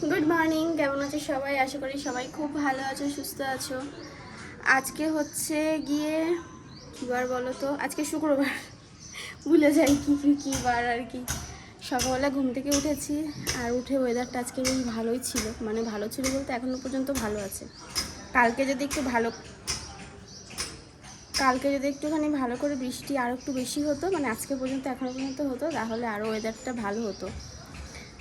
Good morning কেমন আছো সবাই? আশা করি সবাই খুব ভালো আছো, সুস্থ আছো। আজকে হচ্ছে গিয়ে, কী বার বলো তো? আজকে শুক্রবার। ভুলে যাই কি, কী বার আর কি। সকালবেলা ঘুম থেকে উঠেছি আর উঠে ওয়েদারটা আজকে বেশ ভালোই ছিল। মানে ভালো ছিল বলতে এখনও পর্যন্ত ভালো আছে। কালকে যদি একটু ভালো, কালকে যদি একটুখানি ভালো করে বৃষ্টি আরও একটু বেশি হতো মানে আজকে পর্যন্ত এখনও পর্যন্ত হতো, তাহলে আরও ওয়েদারটা ভালো হতো।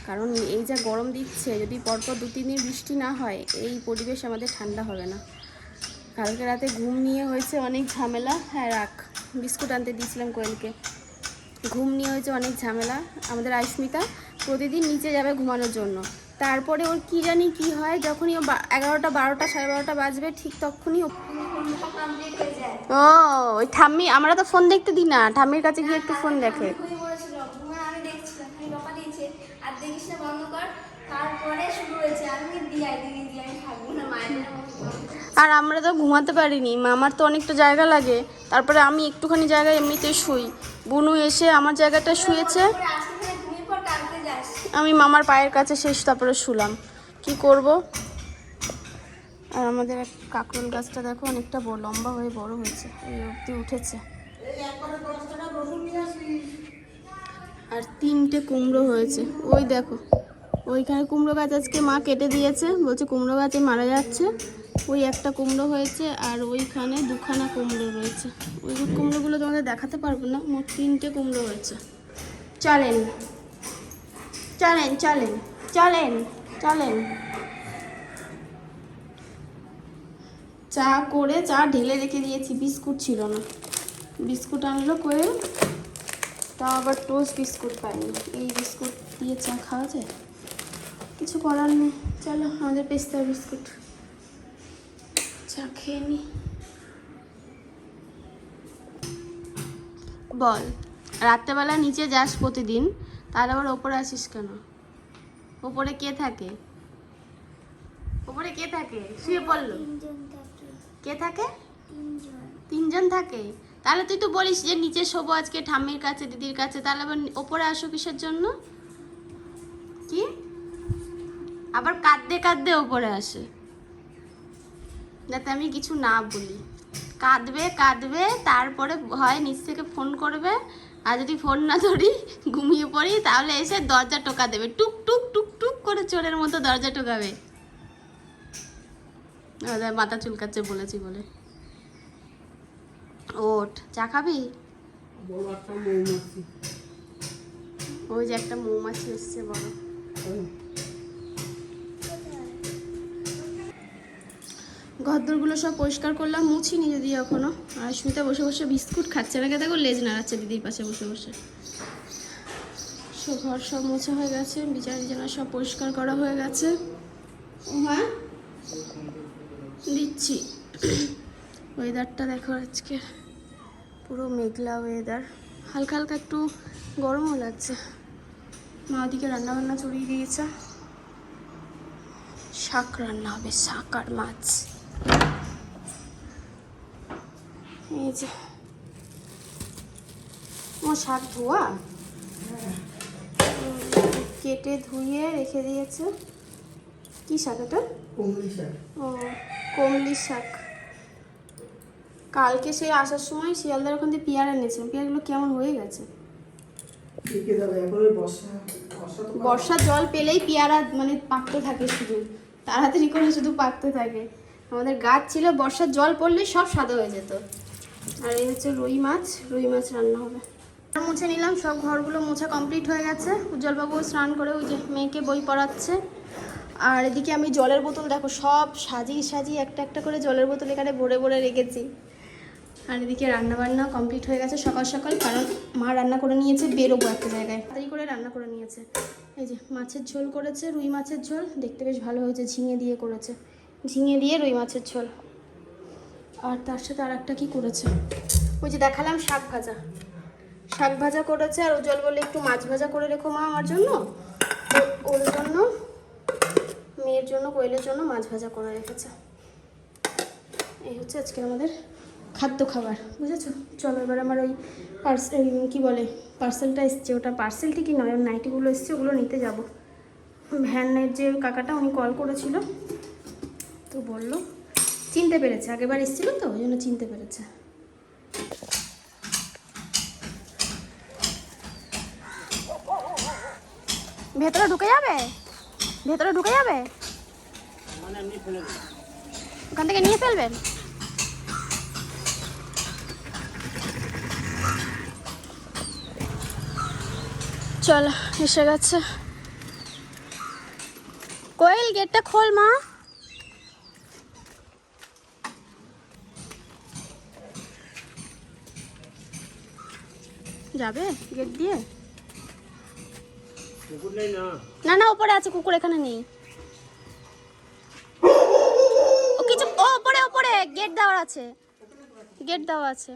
কারণ এই যা গরম দিচ্ছে, যদি পরপর দু তিন দিন বৃষ্টি না হয়, এই পরিবেশ আমাদের ঠান্ডা হবে না। কালকে রাতে ঘুম নিয়ে হয়েছে অনেক ঝামেলা। হ্যাঁ রাখ, বিস্কুট আনতে দিয়েছিলাম কোয়েলকে। ঘুম নিয়ে হয়েছে অনেক ঝামেলা। আমাদের আয়ুস্মিতা প্রতিদিন নিচে যাবে ঘুমানোর জন্য। তারপরে ওর কী জানি কি হয়, যখনই ও এগারোটা, বারোটা, সাড়ে বারোটা বাজবে, ঠিক তখনই ও ওই ঠাম্মি, আমরা তো ফোন দেখতে দিই না। ঠাম্মির কাছে গিয়ে একটু ফোন দেখে ঘুমিয়ে পড়েছিল ঘুমে আমি দেখছিলাম খালি বকা দিয়েছে আর দেখিস না বন্ধ কর তারপরে শুরু হয়েছে আমি দিয়াই দিদি দিয়াই থাকব না মায়ের আর আমরা তো ঘুমাতে পারিনি মামার তো অনেকটা জায়গা লাগে। তারপরে আমি একটুখানি জায়গায় এমনিতে শুই। বুনু এসে আমার জায়গাটা শুয়েছে। আমি মামার পায়ের কাছে শেষ তারপরে শুলাম। কি করব? আর আমাদের কাকরোল গাছটা দেখো অনেকটা বড় লম্বা হয়ে বড় হয়েছে এই অবধি উঠেছে। আর তিনটে কুমড়ো হয়েছে। ওই দেখো ওইখানে কুমড়ো গাছ আজকে মা কেটে দিয়েছে। বলছে কুমড়ো গাছে মারা যাচ্ছে। ওই একটা কুমড়ো হয়েছে আর ওইখানে দুখানা কুমড়ো রয়েছে। ওই কুমড়োগুলো তোমাদের দেখাতে পারব না, মোট তিনটে কুমড়ো হয়েছে চলেন। চলেন চলেন চলেন চলেন। চা করে, চা ঢেলে রেখে দিয়েছি, বিস্কুট ছিল না। বিস্কুট আনলো কোয়েল তা আবার টোস্ট বিস্কুট পাইনি। এই বিস্কুট দিয়ে চা খাওয়া যায়? কিছু করার নেই। চলো আমাদের পেস্তা বিস্কুট। চা খেয়ে নি। বল রাত্রেবেলা নিচে যাস প্রতিদিন তাহলে আবার ওপরে আসিস কেন? ওপরে কে থাকে? ওপরে কে থাকে? শুয়ে পড়ল। কে থাকে? তিনজন। তিনজন থাকে? তাহলে তুই তো বলিস যে নিচে শোবো আজকে ঠাম্মির কাছে দিদির কাছে তাহলে আবার ওপরে আসো কিসের জন্য? কি? আবার কাঁদতে কাঁদতে ওপরে আসে। যাতে আমি কিছু না বলি। কাঁদবে কাঁদবে তারপরে হয় নিচ থেকে ফোন করবে। আর যদি ফোন না ধরি ঘুমিয়ে পড়ি তাহলে এসে দরজা টোকা দেবে। টুক টুক টুক টুক করে চোরের মতো দরজা টোকাবে। মাথা চুলকাচ্ছে বলেছি বলে। ওঠ চা খাবি? ওই যে একটা মৌমাছি এসছে বড় ঘরদোরগুলো সব পরিষ্কার করলাম, মুছিনি যদি এখনও। আর সুমিতা বসে বসে বিস্কুট খাচ্ছে। নাকি দেখো লেজ নাড়াচ্ছে দিদির পাশে বসে বসে। সব ঘর সব মোছা হয়ে গেছে, বিচার বিছানা সব পরিষ্কার করা হয়ে গেছে। হ্যাঁ দিচ্ছি। ওয়েদারটা দেখো আজকে। পুরো মেঘলা ওয়েদার হালকা হালকা একটু গরমও লাগছে। মা ওদিকে রান্নাবান্না চড়িয়ে দিয়েছে। শাক রান্না হবে, শাক আর মাছ। এই যে। ও শাক ধোয়া? কেটে ধুয়ে রেখে দিয়েছে। কি শাক এটা? কমলি শাক। ও কমলি শাক। কালকে সেই আসার সময় শিয়ালদার ওখান থেকে পেয়ারা এনেছিলাম। পেয়ারাগুলো কেমন হয়ে গেছে? বর্ষা বর্ষার জল পেলেই পেয়ারা মানে পাকতে থাকে শুধু। তাড়াতাড়ি করে শুধু পাকতে থাকে। আমাদের গাছ ছিল বর্ষার জল পড়লে সব সাদা হয়ে যেত। আর এই হচ্ছে রুই মাছ রুই মাছ রান্না হবে। মুছে নিলাম, সব ঘরগুলো মোছা কমপ্লিট হয়ে গেছে। উজ্জ্বলবাবু স্নান করে ওই যে মেয়েকে বই পড়াচ্ছে। আর এদিকে আমি জলের বোতল, দেখো সব সাজিয়ে সাজিয়ে একটা একটা করে জলের বোতল এখানে ভরে ভরে রেখেছি। আর এদিকে রান্না বান্না কমপ্লিট হয়ে গেছে সকাল সকাল, কারণ মা রান্না করে নিয়েছে, বেরোবো একটা জায়গায়। তাড়াতাড়ি করে রান্না করে নিয়েছে। এই যে মাছের ঝোল করেছে, রুই মাছের ঝোল, দেখতে বেশ ভালো হয়েছে, ঝিঙে দিয়ে করেছে। ঝিঙে দিয়ে রুই মাছের ঝোল। আর তার সাথে আর একটা কী করেছে? ওই যে দেখালাম শাক ভাজা। শাক ভাজা করেছে আর উজ্জ্বল বলে একটু মাছ ভাজা করে রেখো মা আমার জন্য। ওর জন্য, মেয়ের জন্য, কোয়েলের জন্য মাছ ভাজা করে রেখেছে। এই হচ্ছে আজকে আমাদের খাদ্য খাবার, বুঝেছ? চলো এবার আমার ওই পার্সেল কী বলে পার্সেলটা এসছে, ওটা পার্সেল ঠিকই নয়, ওর নাইটিগুলো এসছে, ওগুলো নিতে যাব। ভ্যানের যে কাকাটা, উনি কল করেছিল, তো বলল চিনতে পেরেছে আগেবার এসেছিল তো, ওই জন্য চিনতে পেরেছে। ভেতরে ঢুকে যাবে? ভেতরে ঢুকে যাবে? ওখান থেকে নিয়ে ফেলবেন? চল, এসে গেছে। কোয়েল গেটটা খোল মা। যাবে গেট দিয়ে? না। না ওপরে আছে কুকুর এখানে নেই। ও কিছু ও ওপরে ওপরে গেট দেওয়া আছে। গেট দেওয়া আছে।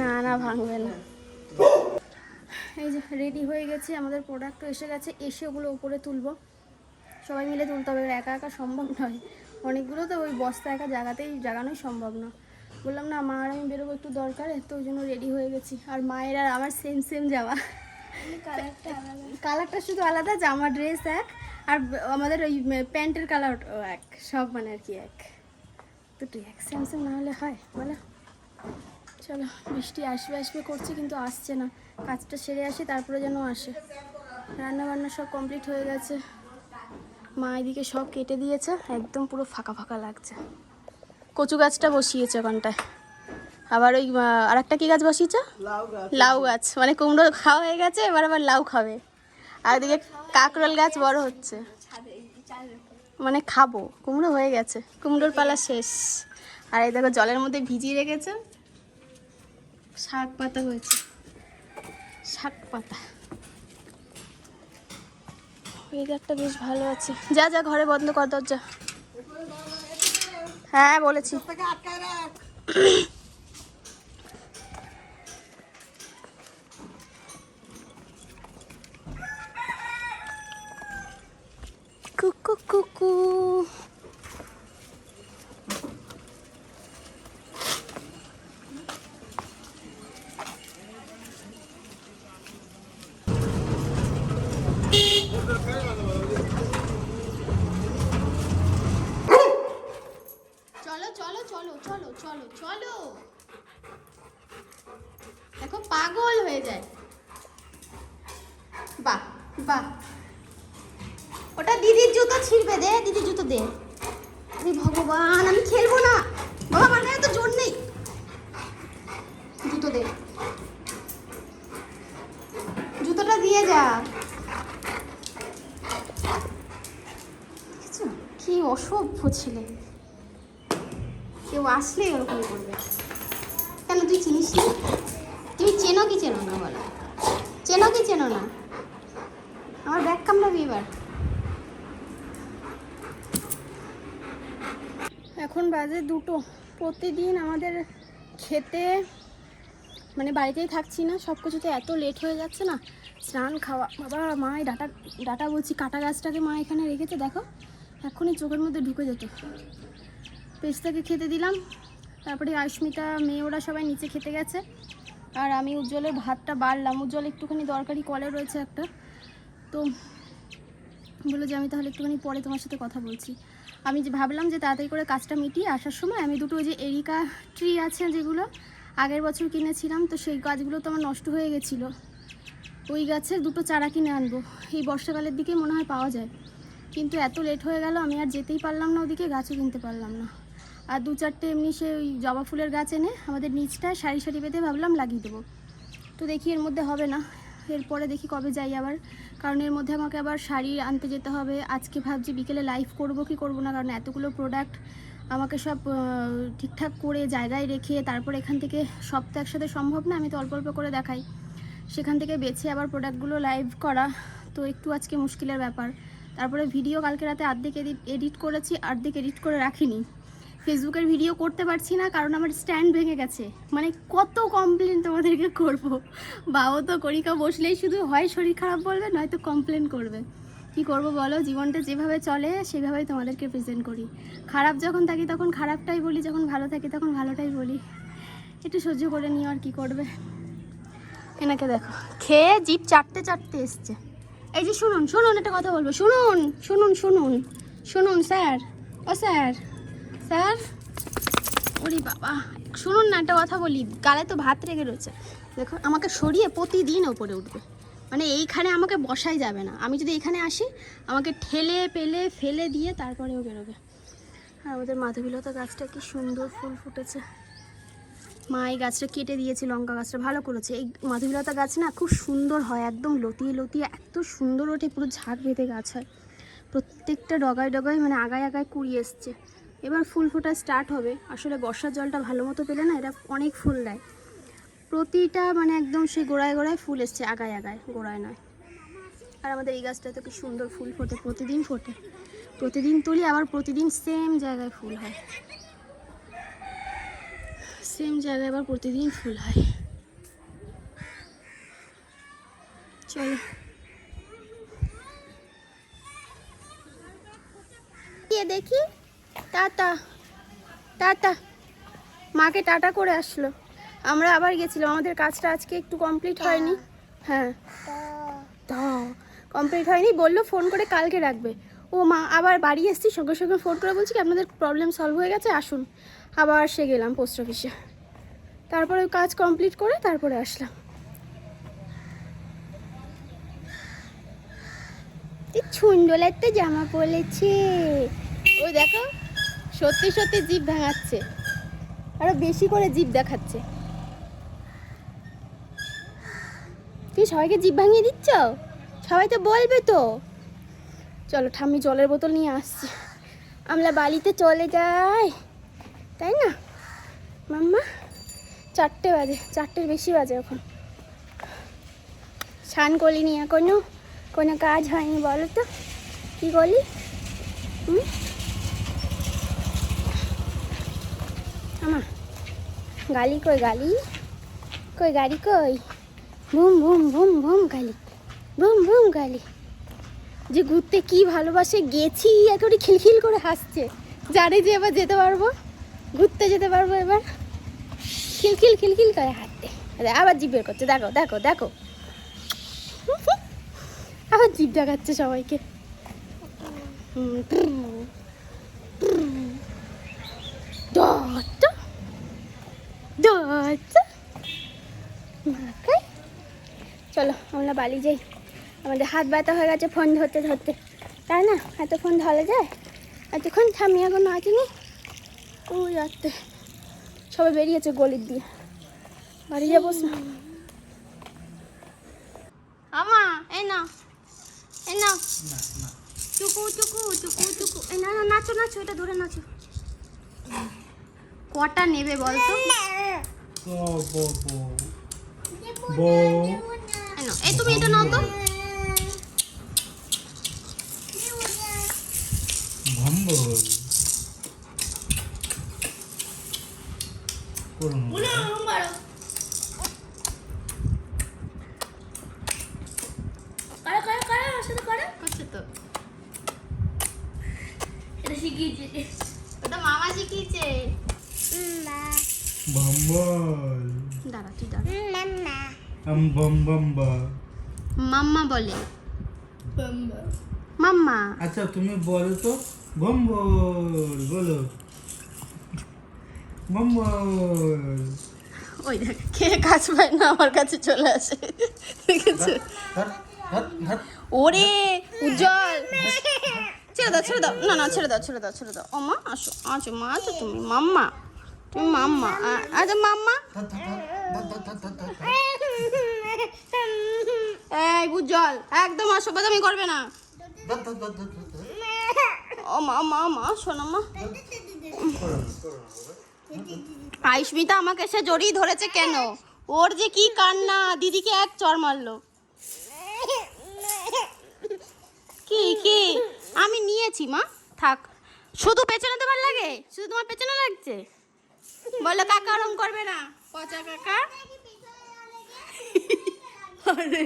না না ভাঙবে না। এই যে রেডি হয়ে গেছে আমাদের প্রোডাক্টও এসে গেছে এসে ওগুলো উপরে তুলবো। সবাই মিলে তুলতে হবে এবার একা একা সম্ভব নয়। অনেকগুলো তো ওই বস্তা একা জায়গাতেই জাগানোই সম্ভব না। বললাম না মা আর আমি বেরোবো একটু দরকার। তো ওই জন্য রেডি হয়ে গেছি। আর মায়ের আর আমার সেম সেম জামা। কালারটা কালারটা শুধু আলাদা জামা ড্রেস এক আর আমাদের ওই প্যান্টের কালার এক সব মানে আর কি এক। দুটোই এক সেম সেম না হলে হয় বলো। চলো বৃষ্টি আসবে আসবে করছে কিন্তু আসছে না। কাজটা সেরে আসি তারপরে যেন আসে। রান্না বান্না সব কমপ্লিট হয়ে গেছে। মা এদিকে সব কেটে দিয়েছে একদম পুরো ফাঁকা ফাঁকা লাগছে। কচু গাছটা বসিয়েছে ওখানটায়। আবার ওই আর একটা কী গাছ বসিয়েছে? লাউ গাছ। মানে কুমড়ো খাওয়া হয়ে গেছে এবার আবার লাউ খাবে। আর এদিকে কাকরোল গাছ বড় হচ্ছে। মানে খাব কুমড়ো হয়ে গেছে। কুমড়োর পালা শেষ। আর এই দেখো জলের মধ্যে ভিজিয়ে রেখেছে। শাক পাতা হয়েছে। শাক পাতা। একটা বেশ ভালো আছে। যা যা ঘরে বন্ধ কর দরজা। হ্যাঁ বলেছি থেকে আটকায় রাখ কুকু কুকু চলো চলো চলো চলো চলো চলো দেখো পাগল হয়ে যায় বাহ বাহ ওটা দিদির জুতো ছিঁড়বে দে, দিদির জুতো দে। আরে ভগবান, আমি খেলব না। বাবা মানে তো জোর নেই। জুতো দে। জুতোটা দিয়ে যা। কি অসভ্য ছিলে। কেউ আসলে ওরকম করবে। কেন, তুই চিনিস না? তুমি চেনো কি চেনো না বলো? চেনো কি চেনো না? আমার ব্যাগ কামড়াবি এবার। এখন বাজে দুটো। প্রতিদিন আমাদের খেতে মানে বাড়িতেই থাকছি না সব কিছুতে এত লেট হয়ে যাচ্ছে না। স্নান খাওয়া, বাবা, মা ডাটা ডাটা বলছি, কাটা গাছটাকে মা এখানে রেখেছে, দেখো। এখনই চোখের মধ্যে ঢুকে যেত। পেস্তাকে খেতে দিলাম, তারপরে আয়ুষ্মিতা মেয়ে, ওরা সবাই নিচে খেতে গেছে। আর আমি উজ্জ্বলের ভাতটা বাড়লাম। উজ্জ্বল একটুখানি দরকারি কলে রয়েছে একটা। তো বলল যে আমি তাহলে একটুখানি পরে তোমার সাথে কথা বলছি। আমি যে ভাবলাম যে তাড়াতাড়ি করে কাজটা মিটিয়ে আসার সময় আমি দুটো যে এরিকা ট্রি আছে যেগুলো আগের বছর কিনেছিলাম, তো সেই গাছগুলো তো আমার নষ্ট হয়ে গেছিল। ওই গাছের দুটো চারা কিনে আনব। এই বর্ষাকালের দিকে মনে হয় পাওয়া যায়। কিন্তু এত লেট হয়ে গেল, আমি আর যেতেই পারলাম না ওদিকে, গাছও কিনতে পারলাম না। আর দু চারটে এমনি সে ওই জবা ফুলের গাছ এনে আমাদের নিচটায় সারি সারি বেঁধে ভাবলাম লাগিয়ে দেবো। তো দেখি এর মধ্যে হবে না। এরপরে দেখি কবে যাই আবার। কারণ এর মধ্যে আমাকে আবার শাড়ি আনতে যেতে হবে। আজকে ভাবছি বিকেলে লাইভ করব, কি করব না? কারণ এতগুলো প্রোডাক্ট আমাকে সব ঠিকঠাক করে জায়গায় রেখে তারপর এখান থেকে সব তো একসাথে সম্ভব না, আমি তো অল্প অল্প করে দেখাই। সেখান থেকে বেছে আবার প্রোডাক্টগুলো লাইভ করা। তো একটু আজকে মুশকিলের ব্যাপার। তারপরে ভিডিও কালকে রাতে অর্ধেক এডিট এডিট করেছি অর্ধেক এডিট করে রাখিনি। ফেসবুকের ভিডিও করতে পারছি না, কারণ আমার স্ট্যান্ড ভেঙে গেছে। মানে কত কমপ্লেন তোমাদেরকে করব? বাও তো করিকা বসলেই শুধু হয় শরীর খারাপ বলবে, নয়তো কমপ্লেন করবে। কি করব বলো? জীবনটা যেভাবে চলে, সেভাবেই তোমাদেরকে প্রেজেন্ট করি। খারাপ যখন থাকি তখন খারাপটাই বলি, যখন ভালো থাকি তখন ভালোটাই বলি। একটু সহ্য করে নিও আর কি করবে। এনাকে দেখো। খেয়ে জিপ চাটতে চাটতে এসছে। এই যে শুনুন শুনুন একটা কথা বলব। শুনুন শুনুন শুনুন। শুনুন, স্যার। ও, স্যার। স্যার? ওরে বাবা, শুনুন না, একটা কথা বলি। গালে তো ভাত রেগে রয়েছে। দেখো, আমাকে সরিয়ে প্রতিদিন ওপরে উঠবে। মানে এইখানে আমাকে বসাই যাবে না। আমি যদি এখানে আসি, আমাকে ঠেলে পেলে, ফেলে দিয়ে তারপরেও বেরোবে। আর আমাদের মাধবীলতা গাছটা কি সুন্দর ফুল ফুটেছে। মা, এই গাছটা কেটে দিয়েছে, লঙ্কা গাছটা ভালো করেছে। এই মাধবীলতা গাছ না খুব সুন্দর হয়, একদম লতিয়ে লতিয়ে, এত সুন্দর ওঠে, পুরো ঝাঁক বেঁধে গাছ হয়। প্রত্যেকটা ডগায় ডগায় মানে আগায় আগায় কুড়ি এসছে। এবার ফুল ফোটা স্টার্ট হবে। আসলে বর্ষার জলটা ভালো মতো পেলে না এটা অনেক ফুল দেয়। প্রতিটা মানে একদম সেই গোড়ায় গোড়ায় ফুল এসছে, আগায় আগায়, গোড়ায় নয়। আর আমাদের এই গাছটাতে কি সুন্দর ফুল ফোটে, প্রতিদিন ফোটে। প্রতিদিন তুলি, আবার প্রতিদিন সেম জায়গায় ফুল হয়। সেম জায়গায় আবার প্রতিদিন ফুল হয়। চলো। দেখি। Tata tata. মাকে টাটা করে আসলো। আমরা আবার গেছিলাম। আমাদের কাজটা আজকে একটু কমপ্লিট হয়নি। হ্যাঁ। তা কমপ্লিট হয়নি। বলল ফোন করে কালকে রাখবে। ও মা আবার বাড়ি এসেছি। সঙ্গে সঙ্গে ফোন করে বলছি কি আপনাদের প্রবলেম সলভ হয়ে গেছে আসুন। আবার সে গেলাম পোস্ট অফিসে তারপরে ওই কাজ কমপ্লিট করে তারপরে আসলাম। সুন্দর একটা জামা পরেছে। ওই দেখো। সত্যি সত্যি জিভ ভাঙাচ্ছে। আরও বেশি করে জিভ দেখাচ্ছে। তুই সবাইকে জিভ ভাঙিয়ে দিচ্ছ? সবাই তো বলবে তো। চলো ঠাম্মি জলের বোতল নিয়ে আসছি। আমরা বালিতে চলে যাই। তাই না? মাম্মা? চারটে বাজে, চারটের বেশি বাজে এখন। স্নান করলিনি এখনও? কোনো কাজ হয়নি বলো তো। কী বলি হুম আমা গালি কই গালি? কই গাড়ি কই? বুম বুম বুম বুম গালি। বুম বুম গালি। যে ঘুরতে কি ভালোবাসে গেছি একেবারে খিলখিল করে হাসছে। জানে যে এবার যেতে পারব। ঘুরতে যেতে পারব এবার। খিলখিল খিলখিল করে হাঁটতে। আবার জিভ বের করছে। দেখো দেখো দেখো। আবার জিভ দেখাচ্ছে সবাইকে। Hmm, true, true. Dot, dot. মাকাই। চলো, আমরা বালি যাই। আমাদের হাত ব্যথা হয়ে গেছে ফোন ধরতে ধরতে। তাই না? এত ফোন ধরা যায়? এতক্ষণ থামি এখন আসেনি ও রাখতে সবাই বেরিয়েছে গলির দিয়ে বাড়ি যাব আমা এই না এই না চুকু চুকু চুকু চুকু। না না, নাচো নাচো, এটা ধরে নাচো। কটা নেবে বলতো? বো বো বো বো এই এই তুমি এটা নাও তো। ভম্বল করুন করো করো করো আমার সাথে করো করছে তো এটা শিখিয়েছে ওটা মামা শিখিয়েছে ভম্বল দাঁড়া তুই দাঁড়া আম বম বম্বা মাম্মা বলে। মাম্মা। আচ্ছা তুমি বলো তো। ভম্বল বলো। ভম্বল ওই দেখ কে কাজ পায় না আমার কাছে চলে আসে। ওরে উজ্জ্বল। ছেড়ে দাও ছেড়ে দাও। না না ছেড়ে দাও ছেড়ে দাও ছেড়ে দাও। ও মা আসো আসো মা আসো তুমি। মাম্মা তুমি মাম্মা। আচ্ছা মাম্মা। এই উজ্জ্বল একদম অসভ্যতামি করবে না। ও মা মা মা শোনো মা। আয়ুষ্মিতা আমাকে সে জড়িয়ে ধরেছে কেন? ওর যে কি কান্না, দিদিকে এক চর মারলো। কি কি? আমি নিয়েছি, মা। থাক। শুধু পেছনে তোমার লাগে? শুধু তোমার পেছনে লাগছে? বলো কাকা ওরম করবে না। পচা কাকা। আরে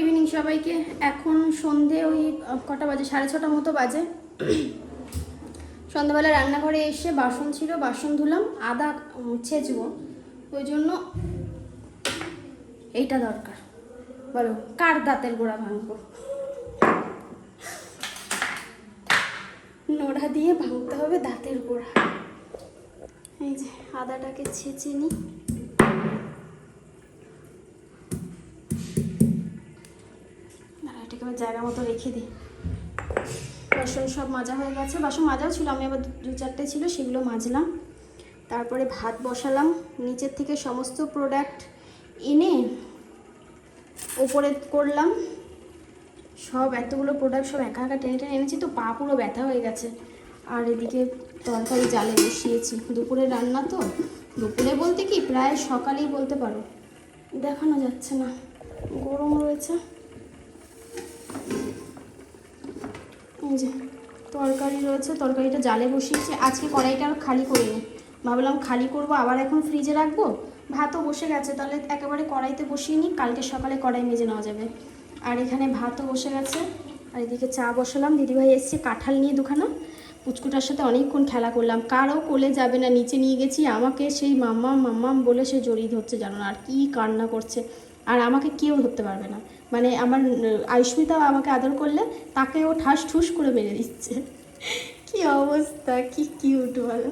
ইভিনিং সবাইকে। এখন সন্ধে ওই কটা বাজে? সাড়ে ছটা মতো বাজে। সন্ধ্যাবেলা রান্নাঘরে এসে বাসন ছিল, বাসন ধুলাম, আদা ছেঁচবো ওই জন্য এইটা দরকার। বলো, কার দাঁতের গোড়া ভাঙবো? নোড়া দিয়ে ভাঙতে হবে দাঁতের গোড়া। এই যে, আদাটাকে ছেঁচে নিই। জায়গা মতো রেখে দিই। বাসন সব মাজা হয়ে গেছে। বাসন মাজাও ছিল, আমি আবার দু- চারটে ছিল, সেগুলো মাজলাম। তারপরে ভাত বসালাম। নিচের থেকে সমস্ত প্রোডাক্ট এনে ওপরে করলাম। সব এতগুলো প্রোডাক্ট সব একা একা টেনে টেনে এনেছি, তো পা পুরো ব্যথা হয়ে গেছে। আর এদিকে তরকারি জালে বসিয়েছি। দুপুরে রান্না তো। দুপুরে বলতে কি, প্রায় সকালেই বলতে পারো। দেখানো যাচ্ছে না। গরম রয়েছে। এই যে, তরকারি রয়েছে, তরকারিটা জালে বসিয়েছি। আজকে কড়াইটা আর খালি করিনি। ভাবলাম খালি করব, আবার এখন ফ্রিজে রাখব। ভাতও বসে গেছে, তাহলে একেবারে কড়াইতে বসিয়ে নিই, কালকে সকালে কড়াই মেজে নেওয়া যাবে। আর এখানে ভাতও বসে গেছে। আর এদিকে চা বসালাম, দিদিভাই এসছে কাঁঠাল নিয়ে দুখানা। পুচকুটার সাথে অনেকক্ষণ খেলা করলাম। কারও কোলে যাবে না, নিচে নিয়ে গেছি। আমাকে সেই মাম্মা মাম্মাম বলে সে জড়িয়ে ধরছে, জানো না, আর কি কান্না করছে। আর আমাকে কেউ ধরতে পারবে না। মানে আমার আয়ুষ্মিতা আমাকে আদর করলে তাকে ও ঠাস ঠুস করে মেরে দিচ্ছে। কি অবস্থা, কি কিউট বলো।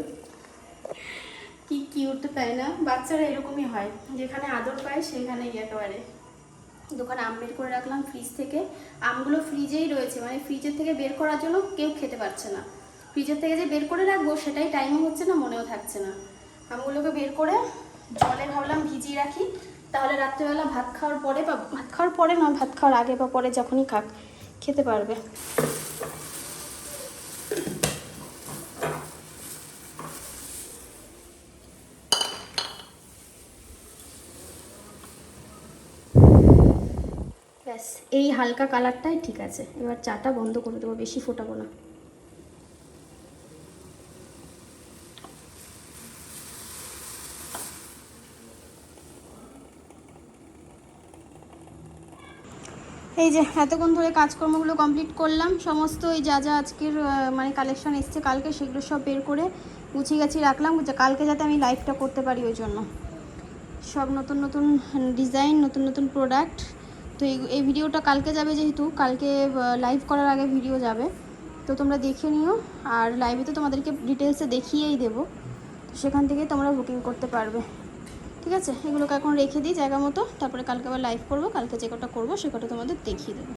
কি কিউট তাই না? বাচ্চারা এরকমই হয়। যেখানে আদর পায় সেখানেই একেবারে। দোকানে আম বের করে রাখলাম ফ্রিজ থেকে। আমগুলো ফ্রিজেই রয়েছে। মানে ফ্রিজের থেকে বের করার জন্য কেউ খেতে পারছে না। ফ্রিজের থেকে যে বের করে রাখব সেটাই টাইমও হচ্ছে না, মনেও থাকছে না। আমগুলোকে বের করে জলে ভাবলাম ভিজিয়ে রাখি। তাহলে রাত্রিবেলা ভাত খাওয়ার পরে বা ভাত খাওয়ার পরে নয় ভাত খাওয়ার আগে বা পরে যখনই খাক, খেতে পারবে। ব্যাস, এই হালকা কালারটাই ঠিক আছে। এবার চাটা বন্ধ করে দেবো, বেশি ফোটাবো না। এই যে এতক্ষণ ধরে কাজকর্মগুলো কমপ্লিট করলাম, সমস্ত ওই যা যা আজকের মানে কালেকশন এসছে কালকে সেগুলো সব বের করে গুছিয়ে গাছি রাখলাম, যে কালকে যাতে আমি লাইভটা করতে পারি ওই জন্য। সব নতুন নতুন ডিজাইন নতুন নতুন প্রোডাক্ট তো এই এই ভিডিওটা কালকে যাবে যেহেতু, কালকে লাইভ করার আগে ভিডিও যাবে। তো তোমরা দেখে নিও, আর লাইভে তো তোমাদেরকে ডিটেলসে দেখিয়েই দেবো। সেখান থেকে তোমরা বুকিং করতে পারবে। ঠিক আছে? এগুলোকে এখন রেখে দিই জায়গা মতো। তারপরে কালকে আবার লাইভ করব। কালকে যে কটা করব, সে কটা তোমাদের দেখিয়ে দেবো।